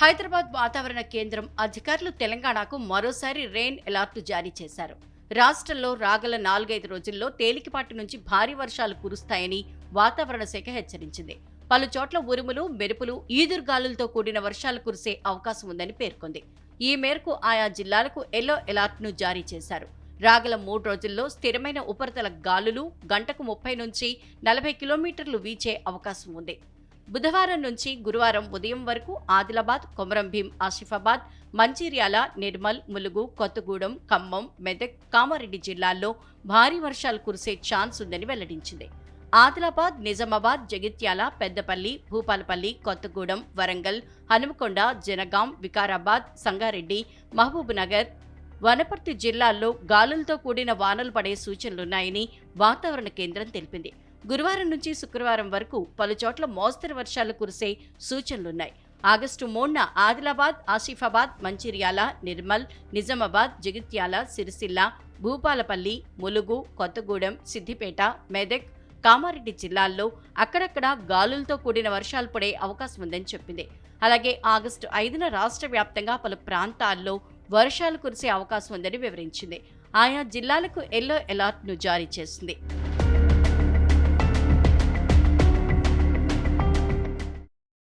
హైదరాబాద్ వాతావరణ కేంద్రం అధికారులు తెలంగాణకు మరోసారి రెయిన్ అలర్ట్ జారీ చేశారు. రాష్ట్రంలో రాగల నాలుగైదు రోజుల్లో తేలికపాటి నుంచి భారీ వర్షాలు కురుస్తాయని వాతావరణ శాఖ హెచ్చరించింది. పలు చోట్ల ఉరుములు మెరుపులు ఈదురుగాలులతో కూడిన వర్షాలు కురిసే అవకాశం ఉందని పేర్కొంది. ఈ మేరకు ఆయా జిల్లాలకు ఎల్లో అలర్ట్ను జారీ చేశారు. రాగల మూడు రోజుల్లో స్థిరమైన ఉపరితల గాలులు గంటకు ముప్పై నుంచి నలభై కిలోమీటర్లు వీచే అవకాశం ఉంది. బుధవారం నుంచి గురువారం ఉదయం వరకు ఆదిలాబాద్ కొమరంభీం ఆసిఫాబాద్ మంచిర్యాల నిర్మల్ ములుగు కొత్తగూడెం ఖమ్మం మెదక్ కామారెడ్డి జిల్లాల్లో భారీ వర్షాలు కురిసే ఛాన్స్ ఉందని వెల్లడించింది. ఆదిలాబాద్ నిజామాబాద్ జగిత్యాల పెద్దపల్లి భూపాలపల్లి కొత్తగూడెం వరంగల్ హనుమకొండ జనగాం వికారాబాద్ సంగారెడ్డి మహబూబ్నగర్ వనపర్తి జిల్లాల్లో గాలులతో కూడిన వానలు పడే సూచనలున్నాయని వాతావరణ కేంద్రం తెలిపింది. గురువారం నుంచి శుక్రవారం వరకు పలుచోట్ల మోస్తరు వర్షాలు కురిసే సూచనలున్నాయి. ఆగస్టు మూడున ఆదిలాబాద్ ఆసిఫాబాద్ మంచిర్యాల నిర్మల్ నిజామాబాద్ జగిత్యాల సిరిసిల్ల భూపాలపల్లి ములుగు కొత్తగూడెం సిద్దిపేట మెదక్ కామారెడ్డి జిల్లాల్లో అక్కడక్కడ గాలులతో కూడిన వర్షాలు పడే అవకాశం ఉందని చెప్పింది. అలాగే ఆగస్టు ఐదున రాష్ట్ర వ్యాప్తంగా పలు ప్రాంతాల్లో వర్షాలు కురిసే అవకాశం ఉందని వివరించింది. ఆయా జిల్లాలకు ఎల్లో అలర్ట్ను జారీ చేసింది.